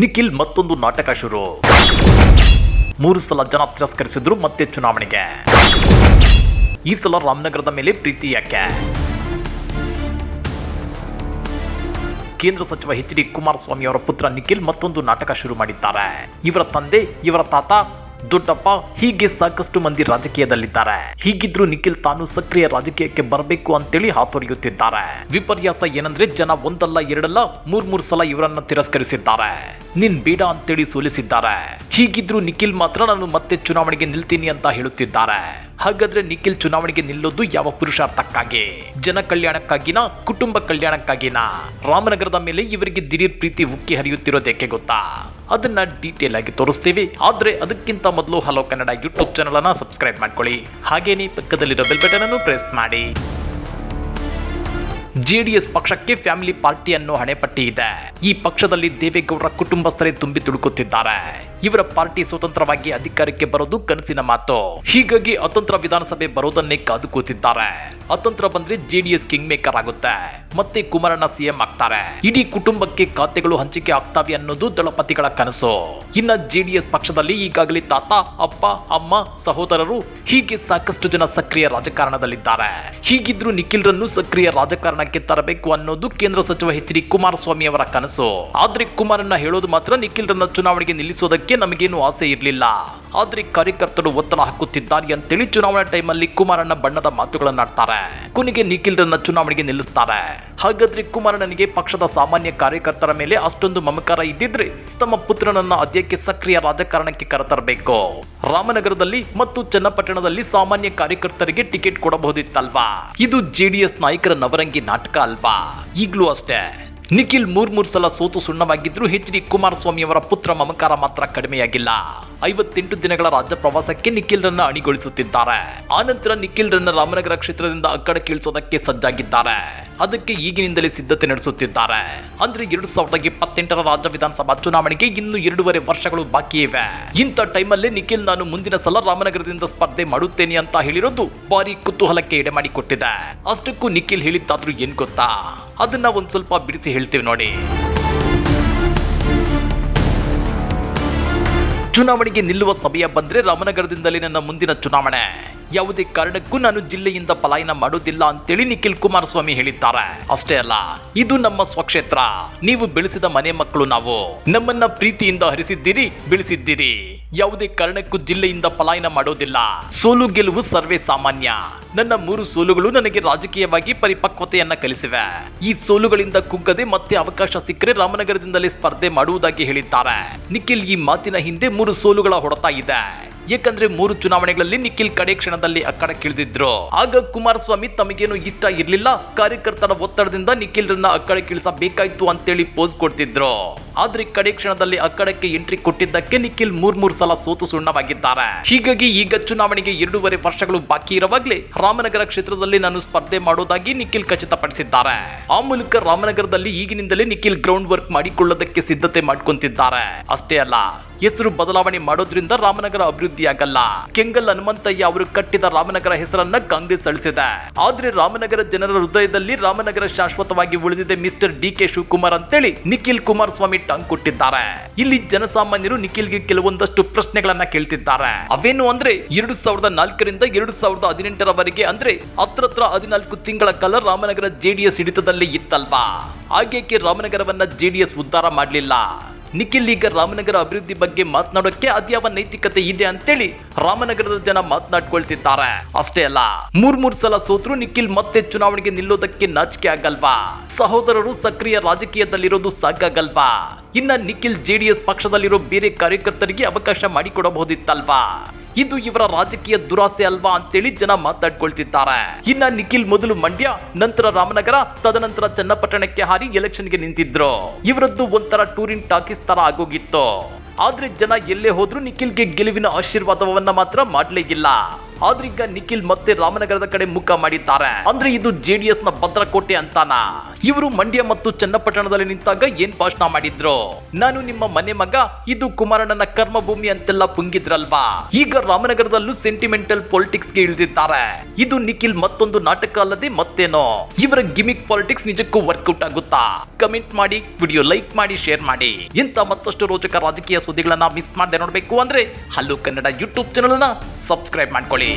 ನಿಖಿಲ್ ಮತ್ತೊಂದು ನಾಟಕ ಶುರು. ಮೂರು ಸಲ ಜನ ತಿರಸ್ಕರಿಸಿದ್ರು ಮತ್ತೆ ಚುನಾವಣೆಗೆ. ಈ ಸಲ ರಾಮನಗರದ ಮೇಲೆ ಪ್ರೀತಿ ಯಾಕೆ? ಕೇಂದ್ರ ಸಚಿವ ಎಚ್ ಡಿ ಕುಮಾರಸ್ವಾಮಿ ಅವರ ಪುತ್ರ ನಿಖಿಲ್ ಮತ್ತೊಂದು ನಾಟಕ ಶುರು ಮಾಡಿದ್ದಾರೆ. ಇವರ ತಂದೆ, ಇವರ ತಾತ ದೊಡ್ಡಪ್ಪ ಹೀಗೆ ಸಾಕಷ್ಟು ಮಂದಿ ರಾಜಕೀಯದಲ್ಲಿದ್ದಾರೆ. ಹೀಗಿದ್ರು ನಿಖಿಲ್ ತಾನು ಸಕ್ರಿಯ ರಾಜಕೀಯಕ್ಕೆ ಬರಬೇಕು ಅಂತೇಳಿ ಹಾತೊರೆಯುತ್ತಿದ್ದಾರೆ. ವಿಪರ್ಯಾಸ ಏನಂದ್ರೆ ಜನ ಒಂದಲ್ಲ, ಎರಡಲ್ಲ ಮೂರ್ ಮೂರ್ ಸಲ ಇವರನ್ನ ತಿರಸ್ಕರಿಸಿದ್ದಾರೆ. ನಿನ್ ಬೇಡ ಅಂತೇಳಿ ಸೋಲಿಸಿದ್ದಾರೆ. ಹೀಗಿದ್ರು ನಿಖಿಲ್ ಮಾತ್ರ ನಾನು ಮತ್ತೆ ಚುನಾವಣೆಗೆ ನಿಲ್ತೀನಿ ಅಂತ ಹೇಳುತ್ತಿದ್ದಾರೆ. ಹಾಗಾದ್ರೆ ನಿಖಿಲ್ ಚುನಾವಣೆಗೆ ನಿಲ್ಲೋದು ಯಾವ ಪುರುಷಾರ್ಥಕ್ಕಾಗಿ? ಜನ ಕಲ್ಯಾಣಕ್ಕಾಗಿನ, ಕುಟುಂಬ ಕಲ್ಯಾಣಕ್ಕಾಗಿನ? ರಾಮನಗರದ ಮೇಲೆ ಇವರಿಗೆ ದಿಢೀರ್ ಪ್ರೀತಿ ಉಕ್ಕಿ ಹರಿಯುತ್ತಿರೋದೇಕೆ ಗೊತ್ತಾ? ಅದನ್ನ ಡೀಟೇಲ್ ಆಗಿ ತೋರಿಸ್ತೀವಿ. ಆದ್ರೆ ಅದಕ್ಕಿಂತ ಮೊದಲು ಹಲೋ ಕನ್ನಡ ಯೂಟ್ಯೂಬ್ ಚಾನಲ್ ಅನ್ನ ಸಬ್ಸ್ಕ್ರೈಬ್ ಮಾಡ್ಕೊಳ್ಳಿ. ಹಾಗೇನೇ ಪಕ್ಕದಲ್ಲಿರೋ ಬೆಲ್ ಬಟನ್ ಅನ್ನು ಪ್ರೆಸ್ ಮಾಡಿ. ಜೆಡಿಎಸ್ ಪಕ್ಷಕ್ಕೆ ಫ್ಯಾಮಿಲಿ ಪಾರ್ಟಿ ಅನ್ನೋ ಹಣೆಪಟ್ಟಿ ಇದೆ. ಈ ಪಕ್ಷದಲ್ಲಿ ದೇವೇಗೌಡರ ಕುಟುಂಬಸ್ಥರೇ ತುಂಬಿ ತುಳುಕುತ್ತಿದ್ದಾರೆ. ಇವರ ಪಾರ್ಟಿ ಸ್ವತಂತ್ರವಾಗಿ ಅಧಿಕಾರಕ್ಕೆ ಬರೋದು ಕನಸಿನ ಮಾತು. ಹೀಗಾಗಿ ಅತಂತ್ರ ವಿಧಾನಸಭೆ ಬರೋದನ್ನೇ ಕಾದು ಕೂತಿದ್ದಾರೆ. ಅತಂತ್ರ ಬಂದ್ರೆ ಜೆಡಿಎಸ್ ಕಿಂಗ್ ಮೇಕರ್ ಆಗುತ್ತೆ. ಮತ್ತೆ ಕುಮಾರಣ್ಣ ಸಿಎಂ ಆಗ್ತಾರೆ. ಇಡೀ ಕುಟುಂಬಕ್ಕೆ ಖಾತೆಗಳು ಹಂಚಿಕೆ ಆಗ್ತಾವೆ ಅನ್ನೋದು ದಳಪತಿಗಳ ಕನಸು. ಇನ್ನ ಜೆಡಿಎಸ್ ಪಕ್ಷದಲ್ಲಿ ಈಗಾಗಲೇ ತಾತ, ಅಪ್ಪ, ಅಮ್ಮ, ಸಹೋದರರು ಹೀಗೆ ಸಾಕಷ್ಟು ಜನ ಸಕ್ರಿಯ ರಾಜಕಾರಣದಲ್ಲಿದ್ದಾರೆ. ಹೀಗಿದ್ರು ನಿಖಿಲ್ರನ್ನು ಸಕ್ರಿಯ ರಾಜಕಾರಣಕ್ಕೆ ತರಬೇಕು ಅನ್ನೋದು ಕೇಂದ್ರ ಸಚಿವ ಎಚ್ ಡಿ ಕುಮಾರಸ್ವಾಮಿ ಅವರ ಕನಸು. ಆದ್ರೆ ಕುಮಾರಣ್ಣ ಹೇಳೋದು ಮಾತ್ರ ನಿಖಿಲ್ರನ್ನ ಚುನಾವಣೆಗೆ ನಿಲ್ಲಿಸೋದಕ್ಕೆ ನಮಗೇನು ಆಸೆ ಇರಲಿಲ್ಲ. ಆದ್ರೆ ಕಾರ್ಯಕರ್ತರು ಒತ್ತಡ ಹಾಕುತ್ತಿದ್ದಾರೆ ಅಂತೇಳಿ ಚುನಾವಣಾ ಟೈಮಲ್ಲಿ ಕುಮಾರಣ್ಣ ಬಣ್ಣದ ಮಾತುಗಳನ್ನಾಡ್ತಾರೆ ಕೊನೆಗೆ ನಿಖಿಲ್ರನ್ನ ಚುನಾವಣೆಗೆ ನಿಲ್ಲಿಸ್ತಾರೆ. ಹಾಗಾದ್ರೆ ಕುಮಾರಣ್ಣನಿಗೆ ಪಕ್ಷದ ಸಾಮಾನ್ಯ ಕಾರ್ಯಕರ್ತರ ಮೇಲೆ ಅಷ್ಟೊಂದು ಮಮಕಾರ ಇದ್ದಿದ್ರೆ ತಮ್ಮ ಪುತ್ರನನ್ನ ಅದ್ಯಕ್ಕೆ ಸಕ್ರಿಯ ರಾಜಕಾರಣಕ್ಕೆ ಕರೆತರಬೇಕು. ರಾಮನಗರದಲ್ಲಿ ಮತ್ತು ಚನ್ನಪಟ್ಟಣದಲ್ಲಿ ಸಾಮಾನ್ಯ ಕಾರ್ಯಕರ್ತರಿಗೆ ಟಿಕೆಟ್ ಕೊಡಬಹುದಿತ್ತಲ್ವಾ? ಇದು ಜೆಡಿಎಸ್ ನಾಯಕರ ನವರಂಗಿ ನಾಟಕ ಅಲ್ವಾ? ಈಗಲೂ ಅಷ್ಟೇ. ನಿಖಿಲ್ ಮೂರ್ಮೂರು ಮೂರ್ ಸಲ ಸೋತು ಸುಣ್ಣವಾಗಿದ್ರು ಎಚ್ ಡಿ ಕುಮಾರಸ್ವಾಮಿ ಅವರ ಪುತ್ರ ಮಮಕಾರ ಮಾತ್ರ ಕಡಿಮೆಯಾಗಿಲ್ಲ. ಐವತ್ತೆಂಟು ದಿನಗಳ ರಾಜ್ಯ ಪ್ರವಾಸಕ್ಕೆ ನಿಖಿಲ್ ರನ್ನ ಅಣಿಗೊಳಿಸುತ್ತಿದ್ದಾರೆ. ಆನಂತರ ನಿಖಿಲ್ ರನ್ನ ರಾಮನಗರ ಕ್ಷೇತ್ರದಿಂದ ಅಕ್ಕಡ ಕೀಳಿಸೋದಕ್ಕೆ ಸಜ್ಜಾಗಿದ್ದಾರೆ. ಅದಕ್ಕೆ ಈಗಿನಿಂದಲೇ ಸಿದ್ಧತೆ ನಡೆಸುತ್ತಿದ್ದಾರೆ. ಅಂದ್ರೆ ಎರಡು ಸಾವಿರದ ಇಪ್ಪತ್ತೆಂಟರ ರಾಜ್ಯ ವಿಧಾನಸಭಾ ಚುನಾವಣೆಗೆ ಇನ್ನು ಎರಡೂವರೆ ವರ್ಷಗಳು ಬಾಕಿ ಇವೆ. ಇಂಥ ಟೈಮಲ್ಲಿ ನಿಖಿಲ್ ನಾನು ಮುಂದಿನ ಸಲ ರಾಮನಗರದಿಂದ ಸ್ಪರ್ಧೆ ಮಾಡುತ್ತೇನೆ ಅಂತ ಹೇಳಿರೋದು ಭಾರಿ ಕುತೂಹಲಕ್ಕೆ ಎಡೆ ಮಾಡಿಕೊಟ್ಟಿದೆ ಅಷ್ಟಕ್ಕೂ ನಿಖಿಲ್ ಹೇಳಿದ್ದಾದ್ರೂ ಏನ್ ಗೊತ್ತಾ? ಅದನ್ನ ಒಂದ್ ಸ್ವಲ್ಪ ಬಿಡಿಸಿ ಹೇಳ್ತೀವಿ ನೋಡಿ. ಚುನಾವಣೆಗೆ ನಿಲ್ಲುವ ಸಮಯ ಬಂದ್ರೆ ರಾಮನಗರದಿಂದಲೇ ನನ್ನ ಮುಂದಿನ ಚುನಾವಣೆ. ಯಾವುದೇ ಕಾರಣಕ್ಕೂ ನಾನು ಜಿಲ್ಲೆಯಿಂದ ಪಲಾಯನ ಮಾಡುವುದಿಲ್ಲ ಅಂತೇಳಿ ನಿಖಿಲ್ ಕುಮಾರಸ್ವಾಮಿ ಹೇಳಿದ್ದಾರೆ. ಅಷ್ಟೇ ಅಲ್ಲ, ಇದು ನಮ್ಮ ಸ್ವಕ್ಷೇತ್ರ. ನೀವು ಬೆಳೆಸಿದ ಮನೆ ಮಕ್ಕಳು ನಾವು. ನಮ್ಮನ್ನ ಪ್ರೀತಿಯಿಂದ ಹರಿಸಿದ್ದೀರಿ, ಬೆಳೆಸಿದ್ದೀರಿ. ಯಾವುದೇ ಕಾರಣಕ್ಕೂ ಜಿಲ್ಲೆಯಿಂದ ಪಲಾಯನ ಮಾಡೋದಿಲ್ಲ. ಸೋಲು ಗೆಲುವು ಸರ್ವೇ ಸಾಮಾನ್ಯ. ನನ್ನ ಮೂರು ಸೋಲುಗಳು ನನಗೆ ರಾಜಕೀಯವಾಗಿ ಪರಿಪಕ್ವತೆಯನ್ನ ಕಲಿಸಿವೆ. ಈ ಸೋಲುಗಳಿಂದ ಕುಗ್ಗದೆ ಮತ್ತೆ ಅವಕಾಶ ಸಿಕ್ಕರೆ ರಾಮನಗರದಿಂದಲೇ ಸ್ಪರ್ಧೆ ಮಾಡುವುದಾಗಿ ಹೇಳಿದ್ದಾರೆ. ನಿಖಿಲ್ ಈ ಮಾತಿನ ಹಿಂದೆ ಮೂರು ಸೋಲುಗಳ ಹೊಡೆತ ಇದೆ. ಯಾಕಂದ್ರೆ ಮೂರು ಚುನಾವಣೆಗಳಲ್ಲಿ ನಿಖಿಲ್ ಕಡೆ ಕ್ಷಣದಲ್ಲಿ ಅಕ್ಕಡಕ್ಕಿಳಿದಿದ್ರು. ಆಗ ಕುಮಾರಸ್ವಾಮಿ ತಮಗೇನು ಇಷ್ಟ ಇರ್ಲಿಲ್ಲ. ಕಾರ್ಯಕರ್ತರ ಒತ್ತಡದಿಂದ ನಿಖಿಲ್ರನ್ನ ಅಕ್ಕಡಕ್ಕಿಳಿಸಬೇಕಾಯ್ತು ಅಂತೇಳಿ ಪೋಸ್ ಕೊಡ್ತಿದ್ರು. ಆದ್ರೆ ಕಡೆ ಕ್ಷಣದಲ್ಲಿ ಅಕ್ಕಡಕ್ಕೆ ಎಂಟ್ರಿ ಕೊಟ್ಟಿದ್ದಕ್ಕೆ ನಿಖಿಲ್ ಮೂರ್ ಮೂರ್ ಸಲ ಸೋತು ಸುಣ್ಣವಾಗಿದ್ದಾರೆ. ಹೀಗಾಗಿ ಈಗ ಚುನಾವಣೆಗೆ ಎರಡೂವರೆ ವರ್ಷಗಳು ಬಾಕಿ ಇರುವಾಗಲೇ ರಾಮನಗರ ಕ್ಷೇತ್ರದಲ್ಲಿ ನಾನು ಸ್ಪರ್ಧೆ ಮಾಡೋದಾಗಿ ನಿಖಿಲ್ ಖಚಿತಪಡಿಸಿದ್ದಾರೆ. ಆ ಮೂಲಕ ರಾಮನಗರದಲ್ಲಿ ಈಗಿನಿಂದಲೇ ನಿಖಿಲ್ ಗ್ರೌಂಡ್ ವರ್ಕ್ ಮಾಡಿಕೊಳ್ಳೋದಕ್ಕೆ ಸಿದ್ಧತೆ ಮಾಡ್ಕೊಂತಿದ್ದಾರೆ. ಅಷ್ಟೇ ಅಲ್ಲ ಹೆಸರು ಬದಲಾವಣೆ ಮಾಡೋದ್ರಿಂದ ರಾಮನಗರ ಅಭಿವೃದ್ಧಿಯಾಗಲ್ಲ. ಕೆಂಗಲ್ ಹನುಮಂತಯ್ಯ ಅವರು ಕಟ್ಟಿದ ರಾಮನಗರ ಹೆಸರನ್ನ ಕಾಂಗ್ರೆಸ್ ಅಳಿಸಿದೆ ಆದ್ರೆ ರಾಮನಗರ ಜನರ ಹೃದಯದಲ್ಲಿ ರಾಮನಗರ ಶಾಶ್ವತವಾಗಿ ಉಳಿದಿದೆ ಮಿಸ್ಟರ್ ಡಿ ಕೆ ಶಿವಕುಮಾರ್ ಅಂತೇಳಿ ನಿಖಿಲ್ ಕುಮಾರಸ್ವಾಮಿ ಟಂಗ್ ಕೊಟ್ಟಿದ್ದಾರೆ. ಇಲ್ಲಿ ಜನಸಾಮಾನ್ಯರು ನಿಖಿಲ್ಗೆ ಕೆಲವೊಂದಷ್ಟು ಪ್ರಶ್ನೆಗಳನ್ನ ಕೇಳ್ತಿದ್ದಾರೆ. ಅವೇನು ಅಂದ್ರೆ ಎರಡು ಸಾವಿರದ ನಾಲ್ಕರಿಂದ ಎರಡು ಸಾವಿರದ ಹದಿನೆಂಟರವರೆಗೆ ಅಂದ್ರೆ ಹತ್ರತ್ರ ಹದಿನಾಲ್ಕು ತಿಂಗಳ ಕಾಲ ರಾಮನಗರ ಜೆಡಿಎಸ್ ಹಿಡಿತದಲ್ಲಿ ಇತ್ತಲ್ವಾ? ಹಾಗೇಕೆ ರಾಮನಗರವನ್ನ ಜೆಡಿಎಸ್ ಉದ್ಧಾರ ಮಾಡಲಿಲ್ಲ? ನಿಖಿಲ್ ಈಗ ರಾಮನಗರ ಅಭಿವೃದ್ಧಿ ಬಗ್ಗೆ ಮಾತನಾಡೋಕೆ ಅದ್ಯಾವ ನೈತಿಕತೆ ಇದೆ ಅಂತೇಳಿ ರಾಮನಗರದ ಜನ ಮಾತನಾಡ್ಕೊಳ್ತಿದ್ದಾರೆ. ಅಷ್ಟೇ ಅಲ್ಲ ಮೂರ್ ಮೂರ್ ಸಲ ಸೋತ್ರು ನಿಖಿಲ್ ಮತ್ತೆ ಚುನಾವಣೆಗೆ ನಿಲ್ಲೋದಕ್ಕೆ ನಾಚಿಕೆ ಆಗಲ್ವಾ? ಸಹೋದರರು ಸಕ್ರಿಯ ರಾಜಕೀಯದಲ್ಲಿರೋದು ಸಾಕಾಗಲ್ವಾ? ಇನ್ನ ನಿಖಿಲ್ ಜೆಡಿಎಸ್ ಪಕ್ಷದಲ್ಲಿರೋ ಬೇರೆ ಕಾರ್ಯಕರ್ತರಿಗೆ ಅವಕಾಶ ಮಾಡಿಕೊಡಬಹುದಿತ್ತಲ್ವಾ? ಇದು ಇವರ ರಾಜಕೀಯ ದುರಾಸೆ ಅಲ್ವಾ ಅಂತೇಳಿ ಜನ ಮಾತಾಡ್ಕೊಳ್ತಿದ್ದಾರೆ. ಇನ್ನ ನಿಖಿಲ್ ಮೊದಲು ಮಂಡ್ಯ, ನಂತರ ರಾಮನಗರ, ತದನಂತರ ಚನ್ನಪಟ್ಟಣಕ್ಕೆ ಹಾರಿ ಎಲೆಕ್ಷನ್ಗೆ ನಿಂತಿದ್ರು. ಇವರದ್ದು ಒಂಥರ ಟೂರಿನ್ ಟಾಕೀಸ್ ತರ ಆಗೋಗಿತ್ತು. ಆದ್ರೆ ಜನ ಎಲ್ಲೇ ಹೋದ್ರು ನಿಖಿಲ್ಗೆ ಗೆಲುವಿನ ಆಶೀರ್ವಾದವನ್ನ ಮಾತ್ರ ಮಾಡ್ಲೇ ಇಲ್ಲ. ಆದ್ರೆ ನಿಖಿಲ್ ಮತ್ತೆ ರಾಮನಗರದ ಕಡೆ ಮುಖ ಮಾಡಿದ್ದಾರೆ. ಅಂದ್ರೆ ಇದು ಜೆಡಿಎಸ್ನ ಭದ್ರಕೋಟೆ ಅಂತಾನ? ಇವರು ಮಂಡ್ಯ ಮತ್ತು ಚನ್ನಪಟ್ಟಣದಲ್ಲಿ ನಿಂತಾಗ ಏನ್ ಭಾಷಣ ಮಾಡಿದ್ರು? ನಾನು ನಿಮ್ಮ ಮನೆ ಮಗ, ಇದು ಕುಮಾರಣ್ಣನ ಕರ್ಮಭೂಮಿ ಅಂತೆಲ್ಲ ಪುಂಗಿದ್ರಲ್ವಾ? ಈಗ ರಾಮನಗರದಲ್ಲೂ ಸೆಂಟಿಮೆಂಟಲ್ ಪಾಲಿಟಿಕ್ಸ್ಗೆ ಇಳಿದಿದ್ದಾರೆ. ಇದು ನಿಖಿಲ್ ಮತ್ತೊಂದು ನಾಟಕ ಅಲ್ಲದೆ ಮತ್ತೇನೋ. ಇವರ ಗಿಮಿಕ್ ಪಾಲಿಟಿಕ್ಸ್ ನಿಜಕ್ಕೂ ವರ್ಕೌಟ್ ಆಗುತ್ತಾ? ಕಮೆಂಟ್ ಮಾಡಿ ವಿಡಿಯೋ ಲೈಕ್ ಮಾಡಿ ಶೇರ್ ಮಾಡಿ. ಇಂತ ಮತ್ತಷ್ಟು ರೋಚಕ ರಾಜಕೀಯ ಸುದ್ದಿಗಳನ್ನ ಮಿಸ್ ಮಾಡದೆ ನೋಡಬೇಕು ಅಂದ್ರೆ ಹಲೋ ಕನ್ನಡ ಯೂಟ್ಯೂಬ್ ಚಾನಲ್ನ ಸಬ್ಸ್ಕ್ರೈಬ್ ಮಾಡ್ಕೊಳ್ಳಿ.